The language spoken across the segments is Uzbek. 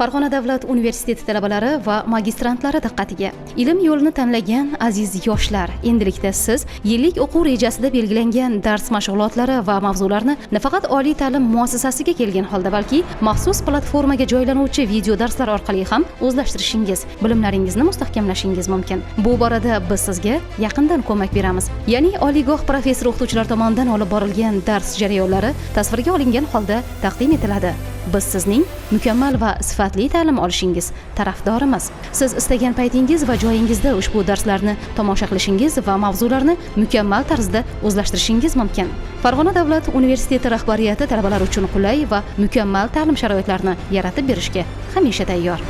farg'ona davlat universiteti talabalari va magistrantlari diqqatiga. Ilm yo'lini tanlagan aziz yoshlar endilikda siz yillik o'quv rejasida belgilangan dars mashg'ulotlari va mavzularni nafaqat oliy ta'lim muassasasiga kelgan holda balki maxsus platformaga joylanuvchi video darslar orqali ham o'zlashtirishingiz bilimlaringizni mustahkamlashingiz mumkin. Bu borada biz sizga yaqindan ko'mak beramiz. Ya'ni oliygoh professor o'qituvchilar tomonidan olib borilgan dars jarayonlari tasvirga olingan holda taqdim etiladi. Biz sizning mukammal va sifatli ta'lim olishingiz tarafdorimiz. Siz istagan paytingiz va joyingizda ushbu darslarni tomosha qilishingiz va mavzularni mukammal tarzda o'zlashtirishingiz mumkin. Farg'ona davlat universiteti rahbariyati talabalar uchun qulay va mukammal ta'lim sharoitlarini yaratib berishga hamisha tayyor.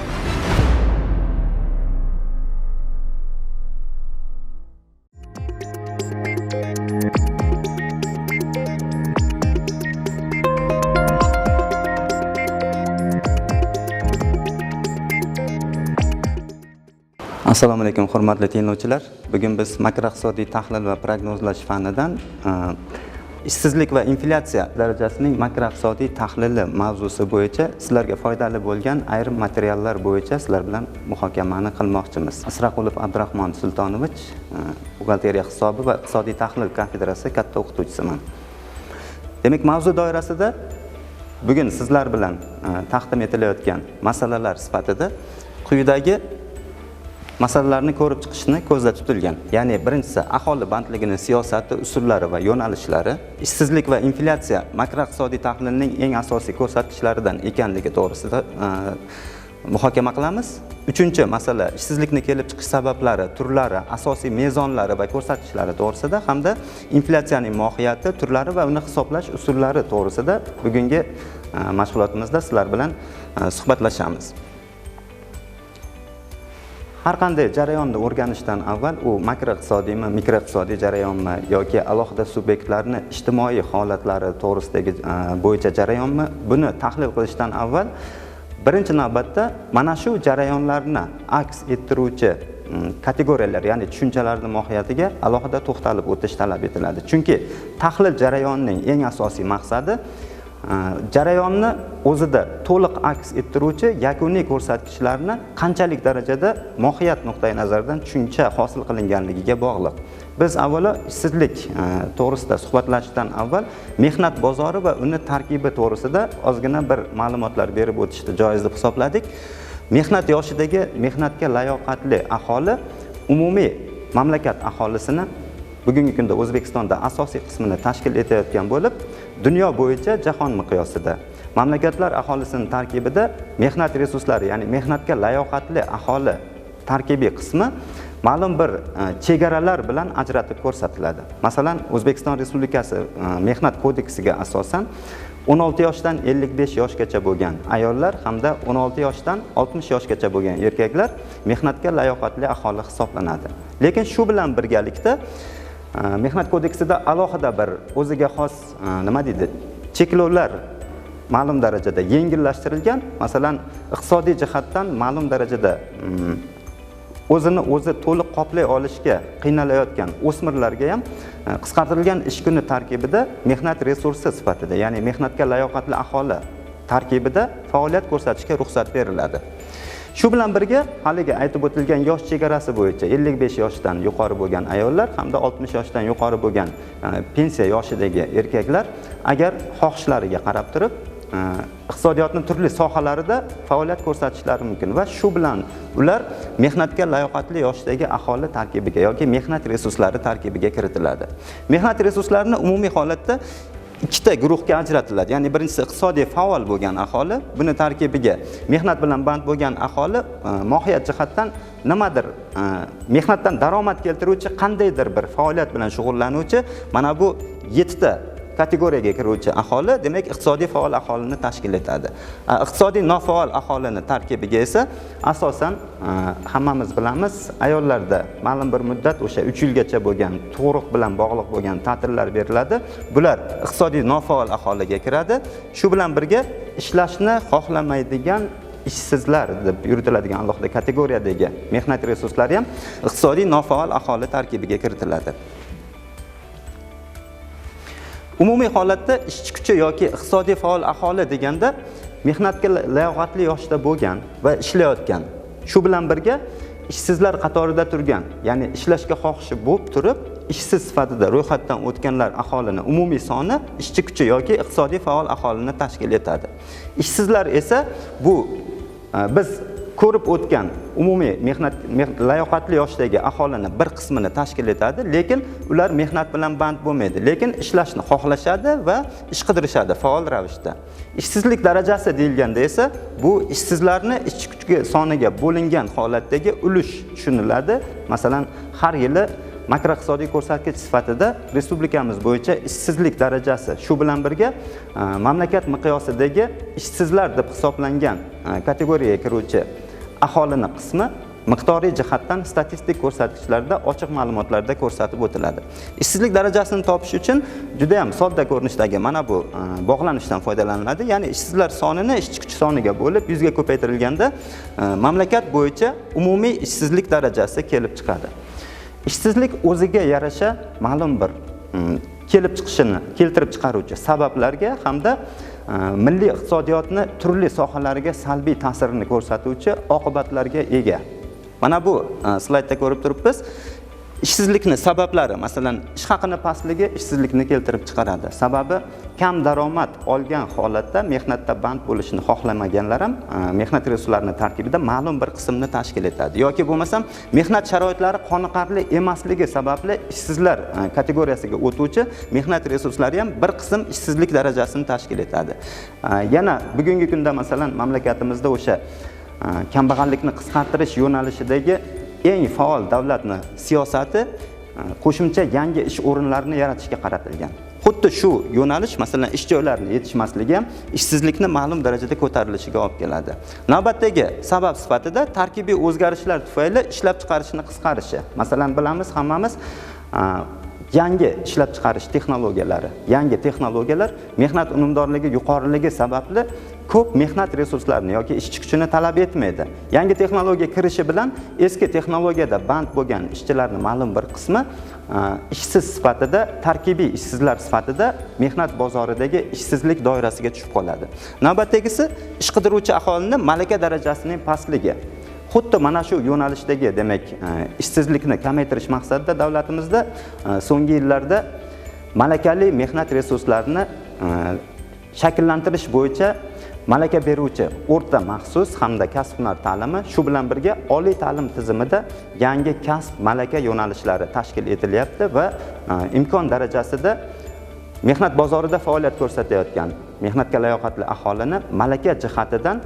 Assalomu alaykum hurmatli tinglovchilar. Bugun biz makroiqtisodiy tahlil va prognozlash fanidan e, ishsizlik va inflyatsiya darajasining makroiqtisodiy tahlili mavzusi bo'yicha sizlarga foydali bo'lgan ayrim materiallar bo'yicha sizlar bilan muhokamani qilmoqchimiz. Asraqulov abdurahmon sultonovich e, buxgalteriya hisobi va iqtisodiy tahlil kafedrasi katta o'qituvchisiman. Demak mavzu doirasida bugun sizlar bilan e, taqdim etilayotgan masalalar sifatida quyidagi masalalarni ko'rib chiqishni ko'zda tutilgan ya'ni birinchisi aholi bandligini siyosati usullari va yo'nalishlari ishsizlik va inflyatsiya makroiqtisodiy tahlilning eng asosiy ko'rsatkichlaridan ekanligi to'g'risida e, muhokama qilamiz. Uchinchi masala ishsizlikni kelib chiqish sabablari turlari asosiy mezonlari va ko'rsatkichlari to'g'risida hamda inflyatsiyaning mohiyati turlari va uni hisoblash usullari to'g'risida bugungi e, mashg'ulotimizda sizlar bilan e, suhbatlashamiz. Har qanday jarayonni o'rganishdan avval u makroiqtisodiymi mikroiqtisodiy jarayonmi yoki alohida subyektlarni ijtimoiy holatlari to'g'risidagi e, bo'yicha jarayonmi? Buni tahlil qilishdan avval birinchi navbatda mana shu jarayonlarni aks ettiruvchi kategoriyalar ya'ni tushunchalarni mohiyatiga alohida to'xtalib o'tish talab etiladi. Chunki tahlil jarayonining eng asosiy maqsadi jarayonni o'zida to'liq aks ettiruvchi yakuniy ko'rsatkichlarni qanchalik darajada mohiyat nuqtai nazaridan tushuncha hosil qilinganligiga bog'liq. Biz avvalo ishsizlik e, to'g'risida suhbatlashishdan avval mehnat bozori va uni tarkibi to'g'risida ozgina bir ma'lumotlar berib o'tishni joiz deb hisobladik. Mehnat yoshidagi mehnatga layoqatli aholi umumiy mamlakat aholisini bugungi kunda o'zbekistonda asosiy qismini tashkil etayotgan bo'lib dunyo bo'yicha jahon miqyosida. Mamlakatlar aholisini tarkibida mehnat resurslari ya'ni mehnatga layoqatli aholi tarkibiy qismi ma'lum bir e, chegaralar bilan ajratib ko'rsatiladi. Masalan o'zbekiston respublikasi e, mehnat kodeksiga asosan 16 yoshdan 55 yoshgacha bo'lgan ayollar hamda 16 yoshdan 60 yoshgacha bo'lgan erkaklar mehnatga layoqatli aholi hisoblanadi. Lekin shu bilan birgalikda Э, mehnat kodeksida alohida bir o'ziga xos e, nima deydi cheklovlar ma'lum darajada yengillashtirilgan. Masalan iqtisodiy jihatdan ma'lum darajada mm, o'zini o'zi to'liq qoplay olishga qiynalayotgan o'smirlarga ham e, qisqartirilgan ish kuni tarkibida mehnat resursi sifatida ya'ni mehnatga layoqatli aholi tarkibida faoliyat ko'rsatishga ruxsat beriladi. Shu bilan birga haligi aytib o'tilgan yosh chegarasi bo'yicha 55 yoshdan yuqori bo'lgan ayollar hamda 60 yoshdan yuqori bo'lgan e, pensiya yoshidagi erkaklar agar xohishlariga qarab turib e, iqtisodiyotni turli sohalarida faoliyat ko'rsatishlari mumkin. Va shu bilan ular mehnatga layoqatli yoshdagi aholi tarkibiga yoki mehnat resurslari tarkibiga kiritiladi. Mehnat resurslarini umumiy holatda ikkita guruhga ajratiladi. Ya'ni birinchisi iqtisodiy faol bo'lgan aholi buni tarkibiga mehnat bilan band bo'lgan aholi e, mohiyat jihatdan nimadir e, mehnatdan daromad keltiruvchi qandaydir bir faoliyat bilan shug'ullanuvchi mana bu yettita kategoriyaga kiruvchi aholi demak iqtisodiy faol aholini tashkil etadi. Iqtisodiy nofaol aholini tarkibiga esa asosan hammamiz bilamiz ayollarda ma'lum bir muddat o'sha uch yilgacha bo'lgan tug'ruq bilan bog'liq bo'lgan ta'tillar beriladi. Bular iqtisodiy nofaol aholiga kiradi. Shu bilan birga ishlashni xohlamaydigan ishsizlar deb yuritiladigan alohida kategoriyadagi mehnat resurslari ham iqtisodiy nofaol aholi tarkibiga kiritiladi. Umumiy holatda ishchi kuchi yoki iqtisodiy faol aholi deganda mehnatga layoqatli yoshda bo'lgan va ishlayotgan shu bilan birga ishsizlar qatorida turgan ya'ni ishlashga xohishi bo'lib turib ishsiz sifatida ro'yxatdan o'tganlar aholini umumiy soni ishchi kuchi yoki iqtisodiy faol aholini tashkil etadi. Ishsizlar esa bu e, biz ko'rib o'tgan umumiy mehnat layoqatli yoshdagi aholini bir qismini tashkil etadi lekin ular mehnat bilan band bo'lmaydi. Lekin ishlashni xohlashadi va ish qidirishadi faol ravishda. Ishsizlik darajasi deyilganda esa bu ishsizlarni ishchi kuchi soniga bo'lingan holatdagi ulush tushuniladi. Masalan har yili makroiqtisodiy ko'rsatkich sifatida respublikamiz bo'yicha ishsizlik darajasi shu bilan birga e, mamlakat miqyosidagi ishsizlar deb hisoblangan e, kategoriyaga kiruvchi aholini qismi miqdoriy jihatdan statistik ko'rsatkichlarda ochiq ma'lumotlarda ko'rsatib o'tiladi. Ishsizlik darajasini topish uchun juda ham sodda ko'rinishdagi mana bu e, bog'lanishdan foydalaniladi. Ya'ni ishsizlar sonini ishchi kuchi soniga bo'lib yuzga ko'paytirilganda e, mamlakat bo'yicha umumiy ishsizlik darajasi kelib chiqadi. Ishsizlik o'ziga yarasha ma'lum bir kelib chiqishini keltirib chiqaruvchi sabablarga hamda Э, milliy iqtisodiyotni turli sohalariga salbiy ta'sirini ko'rsatuvchi oqibatlarga ega. Mana bu э, slaydda ko'rib turibmiz. Ishsizlikni sabablari masalan ish haqini pastligi ishsizlikni keltirib chiqaradi. Sababi kam daromad olgan holatda mehnatda band bo'lishni xohlamaganlar ham e, mehnat resurslarini tarkibida ma'lum bir qismni tashkil etadi. Yoki bo'lmasam mehnat sharoitlari qoniqarli emasligi sababli ishsizlar e, kategoriyasiga o'tuvchi mehnat resurslari ham bir qism ishsizlik darajasini tashkil etadi. E, yana bugungi kunda masalan mamlakatimizda o'sha kambag'allikni qisqartirish yo'nalishidagi eng faol davlatni siyosati e, qo'shimcha yangi ish o'rinlarini yaratishga qaratilgan. Xuddi shu yo'nalish masalan ish joylarini yetishmasligi ham ishsizlikni ma'lum darajada ko'tarilishiga olib keladi. Navbatdagi sabab sifatida tarkibiy o'zgarishlar tufayli ishlab chiqarishni qisqarishi. Masalan bilamiz hammamiz e, yangi ishlab chiqarish texnologiyalari yangi texnologiyalar mehnat unumdorligi yuqoriligi sababli ko'p mehnat resurslarini yoki ishchi kuchini talab etmaydi. Yangi texnologiya kirishi bilan eski texnologiyada band bo'lgan ishchilarni ma'lum bir qismi ishsiz sifatida tarkibiy ishsizlar sifatida mehnat bozoridagi ishsizlik doirasiga tushib qoladi. Navbatdagisi ish qidiruvchi aholini malaka darajasining pastligi. Xuddi mana shu yo'nalishdagi demak ishsizlikni kamaytirish maqsadida davlatimizda so'nggi yillarda malakali mehnat resurslarini shakllantirish bo'yicha malaka beruvchi o'rta maxsus hamda kasb hunar ta'limi shu bilan birga oliy ta'lim tizimida yangi kasb malaka yo'nalishlari tashkil etilyapti va e, imkon darajasida mehnat bozorida faoliyat ko'rsatayotgan mehnatga layoqatli aholini malaka jihatidan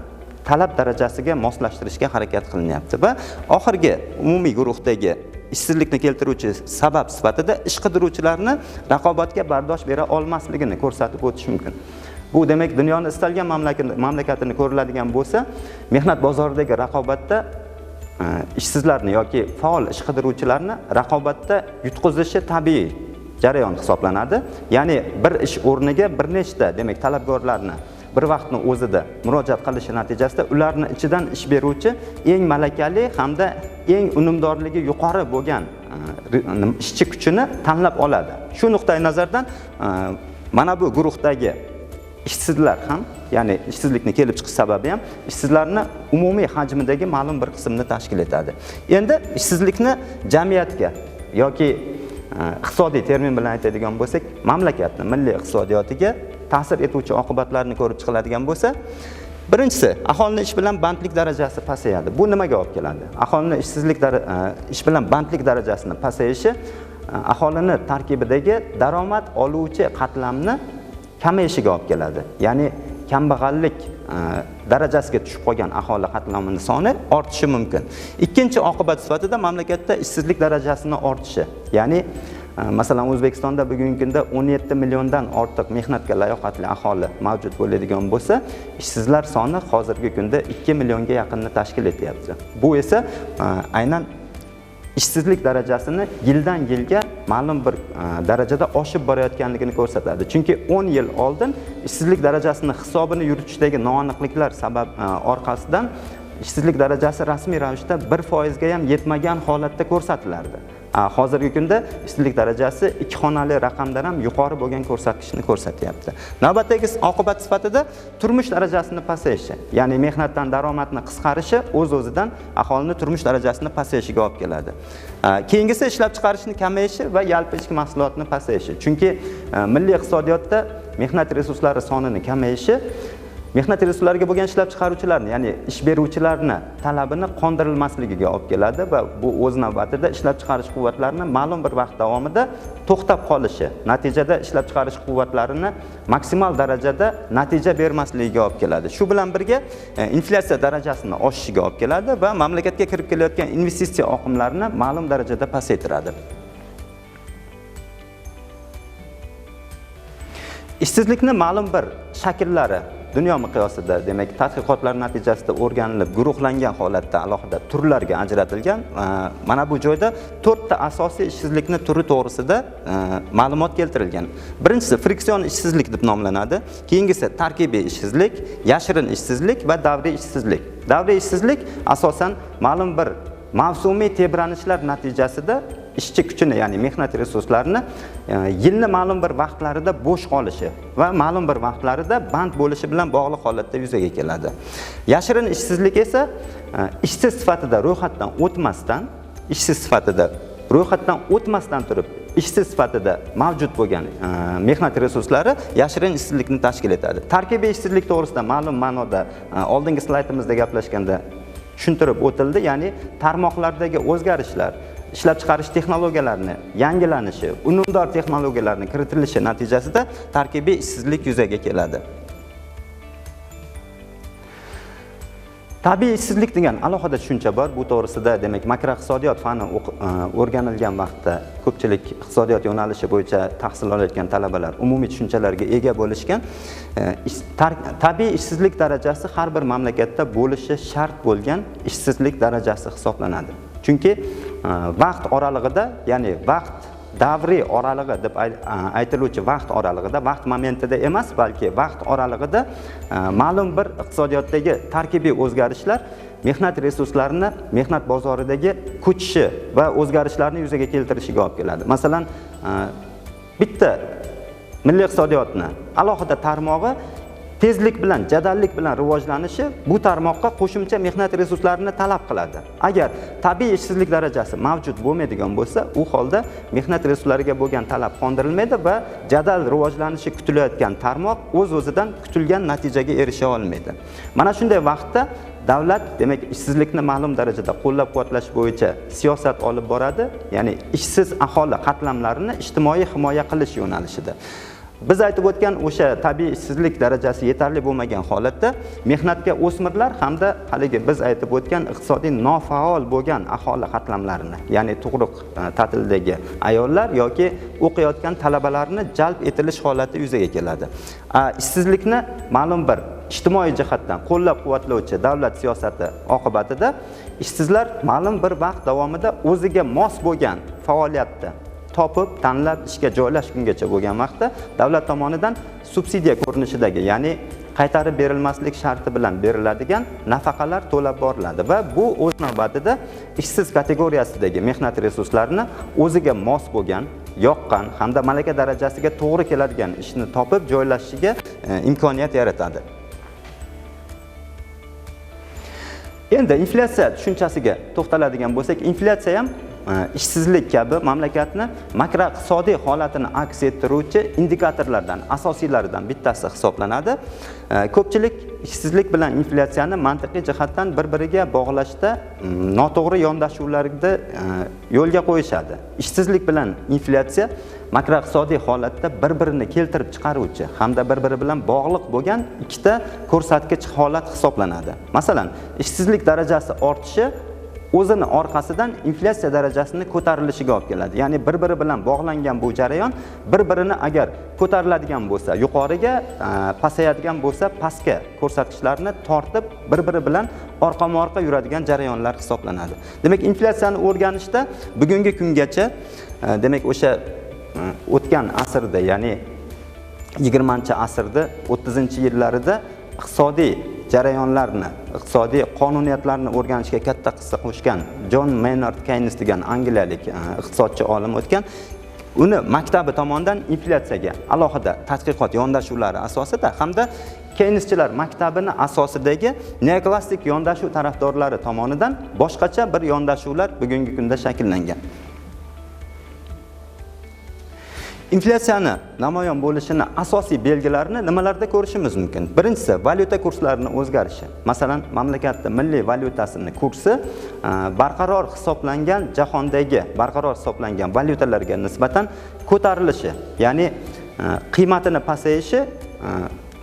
talab darajasiga moslashtirishga harakat qilinyapti va oxirgi umumiy guruhdagi ishsizlikni keltiruvchi sabab sifatida ish qidiruvchilarni raqobatga bardosh bera olmasligini ko'rsatib o'tish mumkin. Bu demak dunyoni istalgan mamlakatini ko'riladigan bo'lsa mehnat bozoridagi raqobatda e, ishsizlarni yoki faol ish qidiruvchilarni raqobatda yutqizishi tabiiy jarayon hisoblanadi. Ya'ni bir ish o'rniga bir nechta demak talabgorlarni bir vaqtni o'zida murojaat qilishi natijasida ularni ichidan ish beruvchi eng malakali hamda eng unumdorligi yuqori bo'lgan e, ishchi kuchini tanlab oladi. Shu nuqtai nazardan e, mana bu guruhdagi ishsizlar ham ya'ni ishsizlikni kelib chiqish sababi ham ishsizlarni umumiy hajmidagi ma'lum bir qismni tashkil etadi. Endi ishsizlikni jamiyatga yoki e, iqtisodiy termin bilan aytadigan bo'lsak mamlakatni milliy iqtisodiyotiga ta'sir etuvchi oqibatlarni ko'rib chiqiladigan bo'lsa birinchisi aholini ish bilan bandlik darajasi pasayadi. Bu nimaga olib keladi? Aholini ishsizlik e, ish bilan bandlik darajasini pasayishi e, aholini tarkibidagi daromad oluvchi qatlamni kamayishiga olib keladi. Ya'ni kambag'allik e, darajasiga tushib qolgan aholi qatlamini soni ortishi mumkin. Ikkinchi oqibat sifatida mamlakatda ishsizlik darajasini ortishi. Ya'ni e, masalan o'zbekistonda bugungi kunda 17 milliondan ortiq mehnatga layoqatli aholi mavjud bo'ladigan bo'lsa ishsizlar soni hozirgi kunda 2 millionga yaqinni tashkil etyapti. Bu esa e, aynan ishsizlik darajasini yildan yilga ma'lum bir e, darajada oshib borayotganligini ko'rsatadi. Chunki 10 yil oldin ishsizlik darajasini hisobini yuritishdagi noaniqliklar sabab e, orqasidan ishsizlik darajasi rasmiy ravishda bir foizga ham yetmagan holatda ko'rsatilardi. Hozirgi kunda ishsizlik darajasi ikki xonali raqamdan ham yuqori bo'lgan ko'rsatkichni ko'rsatyapti. Navbatdagi oqibat sifatida turmush darajasini pasayishi ya'ni mehnatdan daromadni qisqarishi o'z o'zidan aholini turmush darajasini pasayishiga olib keladi. Keyingisi ishlab chiqarishni kamayishi va yalpi ichki mahsulotni pasayishi. Chunki milliy iqtisodiyotda mehnat resurslari sonini kamayishi mehnat resurslariga bo'lgan ishlab chiqaruvchilarni ya'ni ish beruvchilarni talabini qondirilmasligiga olib keladi va bu o'z navbatida ishlab chiqarish quvvatlarini ma'lum bir vaqt davomida to'xtab qolishi natijada ishlab chiqarish quvvatlarini maksimal darajada natija bermasligiga olib keladi. Shu bilan birga e, inflyatsiya darajasini oshishiga olib keladi va mamlakatga kirib kelayotgan investitsiya oqimlarini ma'lum darajada pasaytiradi ishsizlikni ma'lum bir shakllari dunyo miqyosida demak tadqiqotlar natijasida o'rganilib guruhlangan holatda alohida turlarga ajratilgan e, mana bu joyda to'rtta asosiy ishsizlikni turi to'g'risida e, ma'lumot keltirilgan. Birinchisi friksion ishsizlik deb nomlanadi keyingisi tarkibiy ishsizlik yashirin ishsizlik va davriy ishsizlik. Davriy ishsizlik asosan ma'lum bir mavsumiy tebranishlar natijasida ishchi kuchini ya'ni mehnat resurslarini e, yilni ma'lum bir vaqtlarida bo'sh qolishi va ma'lum bir vaqtlarida band bo'lishi bilan bog'liq holatda yuzaga keladi. Yashirin ishsizlik esa e, ishsiz sifatida ro'yxatdan o'tmasdan ishsiz sifatida ro'yxatdan o'tmasdan turib ishsiz sifatida mavjud bo'lgan e, mehnat resurslari yashirin ishsizlikni tashkil etadi. Tarkibiy ishsizlik to'g'risida ma'lum ma'noda oldingi slaydimizda gaplashganda tushuntirib o'tildi ya'ni tarmoqlardagi o'zgarishlar ishlab chiqarish texnologiyalarini yangilanishi unumdor texnologiyalarni kiritilishi natijasida tarkibiy ishsizlik yuzaga keladi. Tabiiy ishsizlik degan alohida tushuncha bor. Bu to'g'risida demak makroiqtisodiyot fani e, o'rganilgan vaqtda ko'pchilik iqtisodiyot yo'nalishi bo'yicha tahsil olayotgan talabalar umumiy tushunchalarga ega bo'lishgan e, tabiiy ishsizlik darajasi har bir mamlakatda bo'lishi shart bo'lgan ishsizlik darajasi hisoblanadi. Chunki e, vaqt oralig'ida ya'ni vaqt davriy oralig'i deb aytiluvchi vaqt oralig'ida vaqt momentida emas balki vaqt oralig'ida e, ma'lum bir iqtisodiyotdagi tarkibiy o'zgarishlar mehnat resurslarini mehnat bozoridagi ko'chishi va o'zgarishlarni yuzaga keltirishiga olib keladi. Masalan e, bitta milliy iqtisodiyotni alohida tarmog'i tezlik bilan jadallik bilan rivojlanishi bu tarmoqqa qo'shimcha mehnat resurslarini talab qiladi. Agar tabiiy ishsizlik darajasi mavjud bo'lmaydigan bo'lsa u holda mehnat resurslariga bo'lgan talab qondirilmaydi va jadal rivojlanishi kutilayotgan tarmoq o'z o'zidan kutilgan natijaga erisha olmaydi. Mana shunday vaqtda davlat demak ishsizlikni ma'lum darajada qo'llab quvvatlash bo'yicha siyosat olib boradi ya'ni ishsiz aholi qatlamlarini ijtimoiy himoya qilish yo'nalishida. Biz aytib o'tgan o'sha tabiiy ishsizlik darajasi yetarli bo'lmagan holatda mehnatga o'smirlar hamda haligi biz aytib o'tgan iqtisodiy nofaol bo'lgan aholi qatlamlarini ya'ni tug'ruq e, ta'tildagi ta'tilidagi ayollar yoki o'qiyotgan talabalarni jalb etilish holati yuzaga keladi. A, ishsizlikni ma'lum bir ijtimoiy jihatdan qo'llab quvvatlovchi davlat siyosati oqibatida ishsizlar ma'lum bir vaqt davomida o'ziga mos bo'lgan faoliyatni topib tanlab ishga joylashgungacha bo'lgan vaqtda davlat tomonidan subsidiya ko'rinishidagi ya'ni qaytarib berilmaslik sharti bilan beriladigan nafaqalar to'lab boriladi va bu o'z navbatida ishsiz kategoriyasidagi mehnat resurslarini o'ziga mos bo'lgan yoqqan hamda malaka darajasiga to'g'ri keladigan ishni topib joylashishiga e, imkoniyat yaratadi. Endi inflyatsiya tushunchasiga to'xtaladigan bo'lsak inflyatsiya ham E, ishsizlik kabi mamlakatni makroiqtisodiy holatini aks ettiruvchi indikatorlardan asosiylaridan bittasi hisoblanadi. E, ko'pchilik ishsizlik bilan inflyatsiyani mantiqiy jihatdan bir biriga bog'lashda noto'g'ri yondashuvlarni e, yo'lga qo'yishadi. Ishsizlik bilan inflyatsiya makroiqtisodiy holatda bir birini keltirib chiqaruvchi hamda bir biri bilan bog'liq bo'lgan ikkita ko'rsatkich holat hisoblanadi. Masalan ishsizlik darajasi ortishi o'zini orqasidan inflyatsiya darajasini ko'tarilishiga olib keladi. Ya'ni bir biri bilan bog'langan bu jarayon bir birini agar ko'tariladigan bo'lsa yuqoriga e, pasayadigan bo'lsa pastga ko'rsatkichlarni tortib bir biri bilan orqama orqa yuradigan jarayonlar hisoblanadi. Demak inflyatsiyani o'rganishda bugungi kungacha e, demak o'sha e, o'tgan asrda ya'ni yigirmanchi asrda o'ttizinchi yillarida iqtisodiy jarayonlarni iqtisodiy qonuniyatlarni o'rganishga katta hissa qo'shgan jon maynard keynes degan angliyalik e, iqtisodchi olim o'tgan. Uni maktabi tomonidan inflyatsiyaga alohida tadqiqot yondashuvlari asosida hamda keyneschilar maktabini asosidagi neoklassik yondashuv tarafdorlari tomonidan boshqacha bir yondashuvlar bugungi kunda shakllangan. Inflyatsiyani namoyon bo'lishini asosiy belgilarini nimalarda ko'rishimiz mumkin? Birinchisi valyuta kurslarini o'zgarishi. Masalan mamlakatni milliy valyutasini kursi e, barqaror hisoblangan jahondagi barqaror hisoblangan valyutalarga nisbatan ko'tarilishi ya'ni e, qiymatini pasayishi e,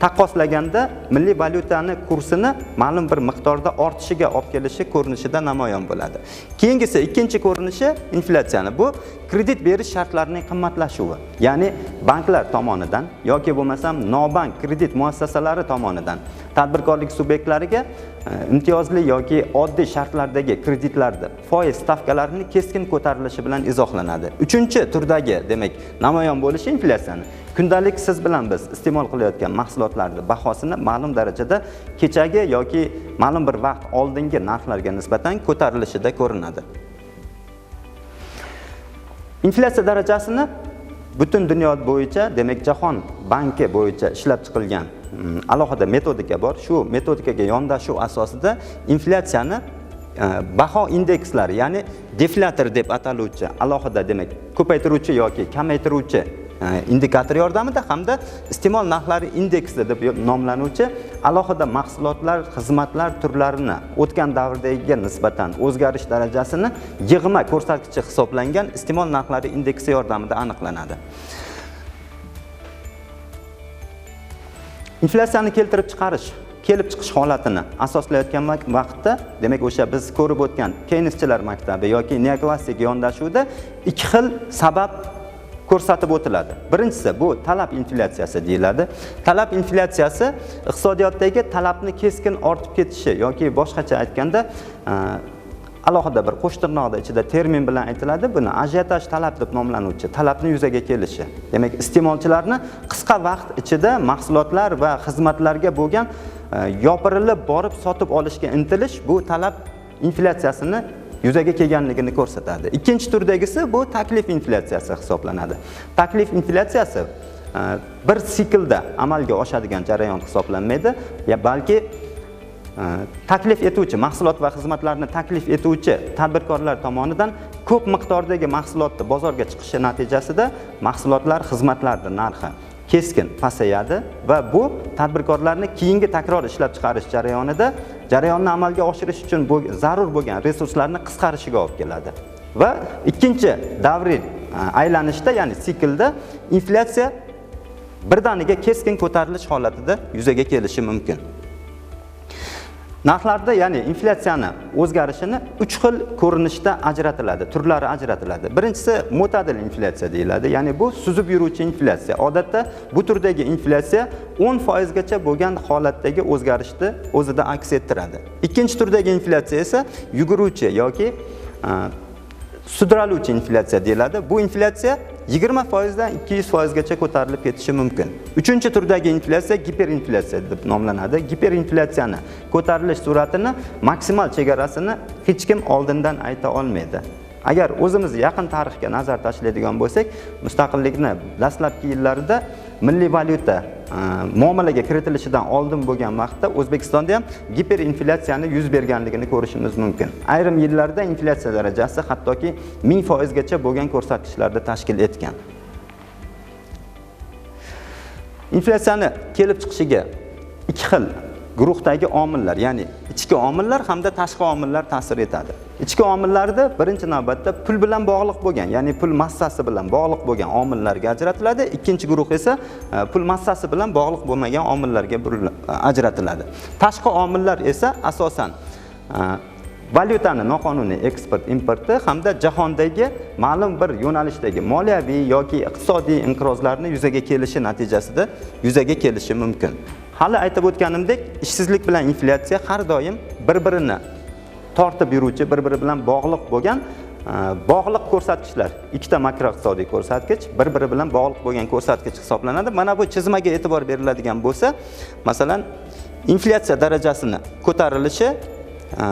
taqqoslaganda milliy valyutani kursini ma'lum bir miqdorda ortishiga olib kelishi ko'rinishida namoyon bo'ladi. Keyingisi ikkinchi ko'rinishi inflyatsiyani. Bu kredit berish shartlarining qimmatlashuvi ya'ni banklar tomonidan yoki bo'lmasam nobank kredit muassasalari tomonidan tadbirkorlik subyektlariga e, imtiyozli yoki oddiy shartlardagi kreditlarni foiz stavkalarining keskin ko'tarilishi bilan izohlanadi. Uchinchi turdagi demak namoyon bo'lishi inflyatsiyani. Kundalik siz bilan biz iste'mol qilayotgan mahsulotlarni bahosini ma'lum darajada kechagi yoki ma'lum bir vaqt oldingi narxlarga nisbatan ko'tarilishida ko'rinadi. Inflyatsiya darajasini butun dunyo bo'yicha demak jahon banki bo'yicha ishlab chiqilgan mm, alohida metodika bor. Shu metodikaga yondashuv asosida inflyatsiyani e, baho indekslari ya'ni deflyator deb ataluvchi alohida demak ko'paytiruvchi yoki kamaytiruvchi indikator yordamida hamda iste'mol narxlari indeksi deb nomlanuvchi alohida mahsulotlar xizmatlar turlarini o'tgan davrdagiga nisbatan o'zgarish darajasini yig'ma ko'rsatkichi hisoblangan iste'mol narxlari indeksi yordamida aniqlanadi. Inflyatsiyani keltirib chiqarish kelib chiqish holatini asoslayotgan vaqtda demak o'sha biz ko'rib o'tgan keyneschilar maktabi yoki neoklassik yondashuvda ikki xil sabab ko'rsatib o'tiladi. Birinchisi bu talab inflyatsiyasi deyiladi. Talab inflyatsiyasi iqtisodiyotdagi talabni keskin ortib ketishi yoki boshqacha aytganda e, alohida bir qo'shtirnoqda ichida termin bilan aytiladi. Buni ajiotaj talab deb nomlanuvchi talabni yuzaga kelishi. Demak iste'molchilarni qisqa vaqt ichida mahsulotlar va xizmatlarga bo'lgan e, yopirilib borib sotib olishga intilish bu talab inflyatsiyasini yuzaga kelganligini ko'rsatadi. Ikkinchi turdagisi bu taklif inflyatsiyasi hisoblanadi. Taklif inflyatsiyasi e, bir siklda amalga oshadigan jarayon hisoblanmaydi balki e, taklif etuvchi mahsulot va xizmatlarni taklif etuvchi tadbirkorlar tomonidan ko'p miqdordagi mahsulotni bozorga chiqishi natijasida mahsulotlar xizmatlarni narxi keskin pasayadi va bu tadbirkorlarni keyingi takror ishlab chiqarish jarayonida jarayonni amalga oshirish uchun zarur bo'lgan resurslarni qisqarishiga olib keladi. Va ikkinchi davriy aylanishda ya'ni siklda inflyatsiya birdaniga keskin ko'tarilish holatida yuzaga kelishi mumkin. Narxlarda ya'ni inflyatsiyani o'zgarishini uch xil ko'rinishda ajratiladi turlari ajratiladi. Birinchisi mo'tadil inflyatsiya deyiladi ya'ni bu suzib yuruvchi inflyatsiya. Odatda bu turdagi inflyatsiya o'n foizgacha bo'lgan holatdagi o'zgarishni o'zida aks ettiradi. Ikkinchi turdagi inflyatsiya esa yuguruvchi yoki sudraluvchi inflyatsiya deyiladi. Bu inflyatsiya yigirma foizdan ikki yuz foizgacha ko'tarilib ketishi mumkin. Uchinchi turdagi inflyatsiya giperinflyatsiya deb nomlanadi. Giperinflyatsiyani ko'tarilish sur'atini maksimal chegarasini hech kim oldindan ayta olmaydi. Agar o'zimiz yaqin tarixga nazar tashlaydigan bo'lsak mustaqillikni dastlabki yillarida milliy valyuta e, muomalaga kiritilishidan oldin bo'lgan vaqtda o'zbekistonda ham giperinflyatsiyani yuz berganligini ko'rishimiz mumkin. Ayrim yillarda inflyatsiya darajasi hattoki ming foizgacha bo'lgan ko'rsatkichlarda tashkil etgan. Inflyatsiyani kelib chiqishiga ikki xil guruhdagi omillar ya'ni ichki omillar hamda tashqi omillar ta'sir etadi. Ichki omillarda birinchi navbatda pul bilan bog'liq bo'lgan ya'ni pul massasi bilan bog'liq bo'lgan omillarga ajratiladi. Ikkinchi guruh esa e, pul massasi bilan bog'liq bo'lmagan omillarga e, ajratiladi. Tashqi omillar esa asosan e, valyutani noqonuniy eksport importi hamda jahondagi ma'lum bir yo'nalishdagi moliyaviy yoki iqtisodiy inqirozlarni yuzaga kelishi natijasida yuzaga kelishi mumkin. Hali aytib o'tganimdek ishsizlik bilan inflyatsiya har doim bir birini tortib yuruvchi bir biri bilan bog'liq bo'lgan e, bog'liq ko'rsatkichlar. Ikkita makroiqtisodiy ko'rsatkich bir biri bilan bog'liq bo'lgan ko'rsatkich hisoblanadi. Mana bu chizmaga e'tibor beriladigan bo'lsa masalan inflyatsiya darajasini ko'tarilishi e,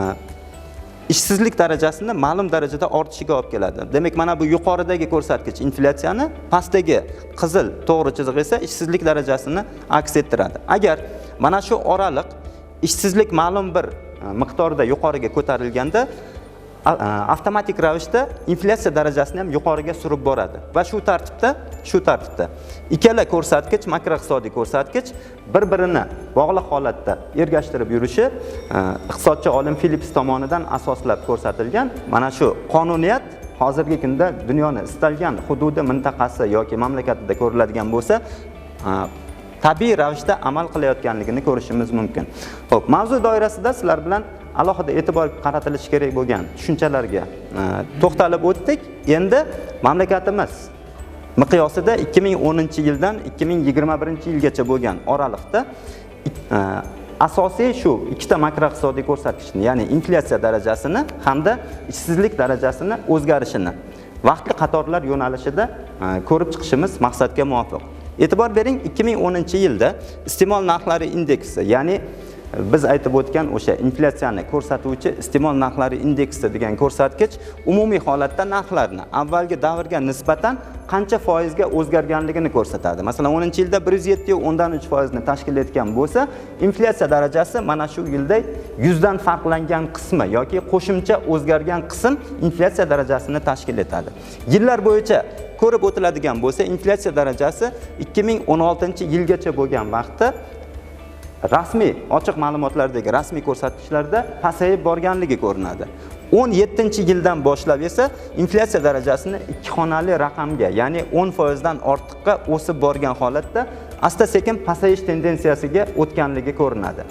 ishsizlik darajasini ma'lum darajada ortishiga olib keladi. Demak mana bu yuqoridagi ko'rsatkich inflyatsiyani pastdagi qizil to'g'ri chiziq esa ishsizlik darajasini aks ettiradi. Agar mana shu oraliq ishsizlik ma'lum bir Э, miqdorda yuqoriga ko'tarilganda avtomatik ravishda inflyatsiya darajasini ham yuqoriga surib boradi. Va shu tartibda shu tartibda. Ikkala ko'rsatkich makroiqtisodiy ko'rsatkich bir birini bog'liq holatda ergashtirib yurishi e, iqtisodchi olim filips tomonidan asoslab ko'rsatilgan. Mana shu qonuniyat hozirgi kunda dunyoni istalgan hududi mintaqasi yoki mamlakatida ko'riladigan bo'lsa e, tabiiy ravishda amal qilayotganligini ko'rishimiz mumkin. Ho'p mavzu doirasida sizlar bilan alohida e'tibor qaratilishi kerak bo'lgan tushunchalarga e, to'xtalib o'tdik. Endi mamlakatimiz miqyosida 2010 yildan 2021 yilgacha bo'lgan oraliqda e, asosiy shu ikkita makroiqtisodiy ko'rsatkichni ya'ni inflyatsiya darajasini hamda ishsizlik darajasini o'zgarishini vaqtli qatorlar yo'nalishida e, ko'rib chiqishimiz maqsadga muvofiq. E'tibor bering 2010 yilda iste'mol narxlari indeksi ya'ni biz aytib o'tgan o'sha inflyatsiyani ko'rsatuvchi iste'mol narxlari indeksi degan ko'rsatkich umumiy holatda narxlarni avvalgi davrga nisbatan qancha foizga o'zgarganligini ko'rsatadi. Masalan 10 yilda 107.3 foizni tashkil etgan bo'lsa inflyatsiya darajasi mana shu yilda 100 dan farqlangan qismi yoki qo'shimcha o'zgargan qism inflyatsiya darajasini tashkil etadi. Yillar bo'yicha ko'rib o'tiladigan bo'lsa inflyatsiya darajasi 2016 yilgacha bo'lgan vaqtda rasmiy ochiq ma'lumotlardagi rasmiy ko'rsatkichlarda pasayib borganligi ko'rinadi. 17 yildan boshlab esa inflyatsiya darajasini ikki xonali raqamga ya'ni 10 foizdan ortiqqa o'sib borgan holatda asta sekin pasayish tendensiyasiga o'tganligi ko'rinadi.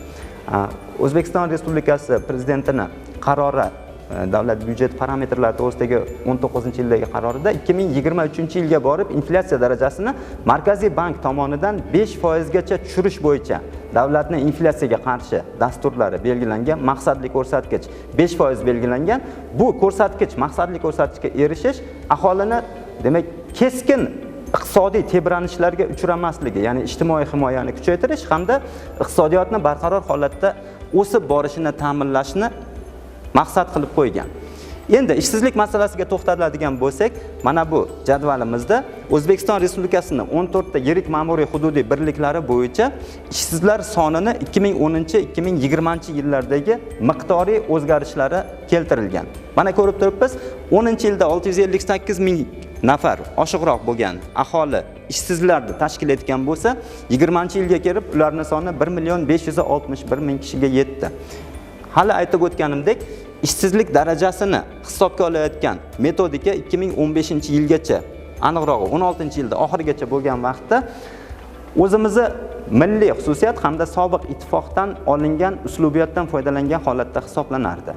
O'zbekiston respublikasi prezidentini qarori Э, davlat byudjet parametrlari to'g'risidagi 19 yildagi qarorida 2023 yilga borib inflyatsiya darajasini markaziy bank tomonidan 5 foizgacha tushirish bo'yicha davlatni inflyatsiyaga qarshi dasturlari belgilangan maqsadli ko'rsatkich 5 foiz belgilangan. Bu ko'rsatkich maqsadli ko'rsatkichga erishish aholini demak keskin iqtisodiy tebranishlarga uchramasligi ya'ni ijtimoiy himoyani kuchaytirish hamda iqtisodiyotni barqaror holatda o'sib borishini ta'minlashni maqsad qilib qo'ygan. Endi ishsizlik masalasiga to'xtaladigan bo'lsak mana bu jadvalimizda o'zbekiston respublikasini 14 ta yirik ma'muriy hududiy birliklari bo'yicha ishsizlar sonini 2010-2020 yillardagi miqdoriy o'zgarishlari keltirilgan. Mana ko'rib turibmiz 10 yilda 658 ming nafar oshiqroq bo'lgan aholi ishsizlarni tashkil etgan bo'lsa 20 yilga kelib ularning soni 1 million 561 ming kishiga yetdi. Hali aytib o'tganimdek ishsizlik darajasini hisobga olayotgan metodika 2015 yilgacha aniqrog'i 16 yilda oxirigacha bo'lgan vaqtda o'zimizni milliy xususiyat hamda sobiq ittifoqdan olingan uslubiyatdan foydalangan holatda hisoblanardi.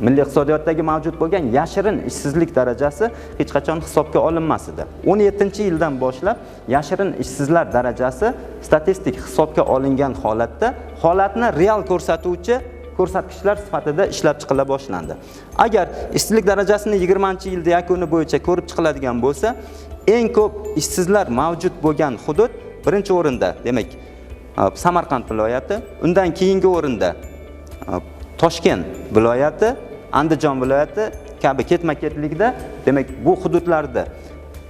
Milliy iqtisodiyotdagi mavjud bo'lgan yashirin ishsizlik darajasi hech qachon hisobga olinmas edi. 17 yildan boshlab yashirin ishsizlar darajasi statistik hisobga olingan holatda holatni real ko'rsatuvchi ko'rsatkichlar sifatida ishlab chiqila boshlandi. Agar ishsizlik darajasini 20 yilda yakuni bo'yicha ko'rib chiqiladigan bo'lsa eng ko'p ishsizlar mavjud bo'lgan hudud birinchi o'rinda demak samarqand viloyati undan keyingi o'rinda toshkent viloyati andijon viloyati kabi ketma ketlikda demak bu hududlarda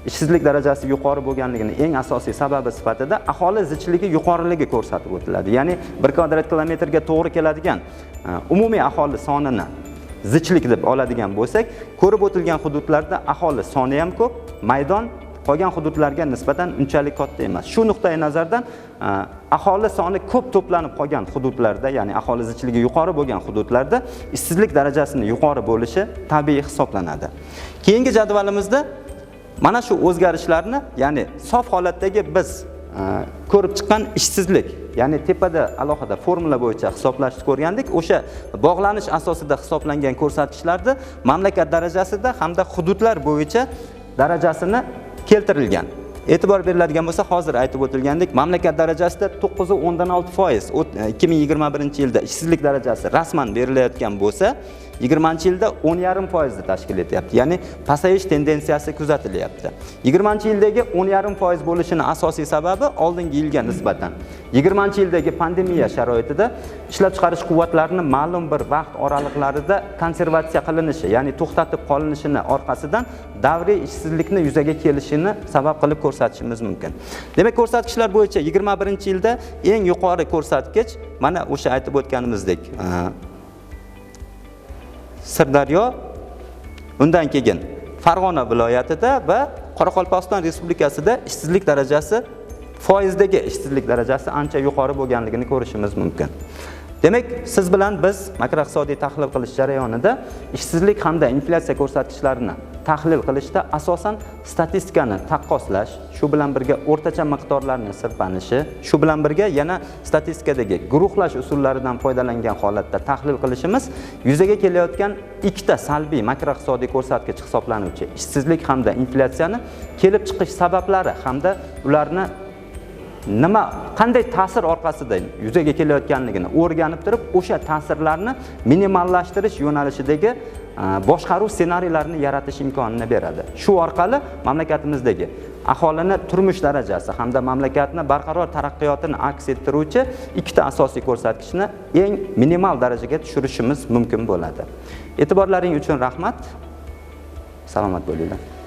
ishsizlik darajasi yuqori bo'lganligini eng asosiy sababi sifatida aholi zichligi yuqoriligi ko'rsatib o'tiladi. Ya'ni bir kvadrat kilometrga to'g'ri keladigan e, umumiy aholi sonini zichlik deb oladigan bo'lsak ko'rib o'tilgan hududlarda aholi soni ham ko'p maydon qolgan hududlarga nisbatan unchalik katta emas. Shu nuqtai nazardan e, aholi soni ko'p to'planib qolgan hududlarda ya'ni aholi zichligi yuqori bo'lgan hududlarda ishsizlik darajasini yuqori bo'lishi tabiiy hisoblanadi. Keyingi jadvalimizda mana shu o'zgarishlarni ya'ni sof holatdagi biz e, ko'rib chiqqan ishsizlik ya'ni tepada alohida formula bo'yicha hisoblashni ko'rgandik. O'sha bog'lanish asosida hisoblangan ko'rsatkichlarni mamlakat darajasida hamda hududlar bo'yicha darajasini keltirilgan. E'tibor beriladigan bo'lsa hozir aytib o'tilgandek mamlakat darajasida to'qqiz o'ndan olti foiz e, ikki ming yigirma birinchi yilda ishsizlik darajasi rasman berilayotgan bo'lsa yigirmanchi yilda o'n yarim foizni tashkil etyapti. Ya'ni pasayish tendensiyasi kuzatilyapti. Yigirmanchi yildagi o'n yarim foiz bo'lishini asosiy sababi oldingi yilga nisbatan. Yigirmanchi yildagi pandemiya sharoitida ishlab chiqarish quvvatlarini ma'lum bir vaqt oraliqlarida konservatsiya qilinishi ya'ni to'xtatib qolinishini orqasidan davriy ishsizlikni yuzaga kelishini sabab qilib ko'rsatishimiz mumkin. Demak ko'rsatkichlar bo'yicha yigirma birinchi yilda eng yuqori ko'rsatkich mana o'sha aytib o'tganimizdek sirdaryo undan keyin farg'ona viloyatida va qoraqalpog'iston respublikasida ishsizlik darajasi foizdagi ishsizlik darajasi ancha yuqori bo'lganligini ko'rishimiz mumkin. Demak siz bilan biz makroiqtisodiy tahlil qilish jarayonida ishsizlik hamda inflyatsiya ko'rsatkichlarini tahlil qilishda asosan statistikani taqqoslash shu bilan birga o'rtacha miqdorlarni sirpanishi shu bilan birga yana statistikadagi guruhlash usullaridan foydalangan holatda tahlil qilishimiz yuzaga kelayotgan ikkita salbiy makroiqtisodiy ko'rsatkich hisoblanuvchi ishsizlik hamda inflyatsiyani kelib chiqish sabablari hamda ularni nima qanday ta'sir orqasida yuzaga kelayotganligini o'rganib turib o'sha ta'sirlarni minimallashtirish yo'nalishidagi boshqaruv ssenariylarini yaratish imkonini beradi. Shu orqali mamlakatimizdagi aholini turmush darajasi hamda mamlakatni barqaror taraqqiyotini aks ettiruvchi ikkita asosiy ko'rsatkichni eng minimal darajaga tushirishimiz mumkin bo'ladi. E'tiborlaring uchun rahmat. Salomat bo'linglar.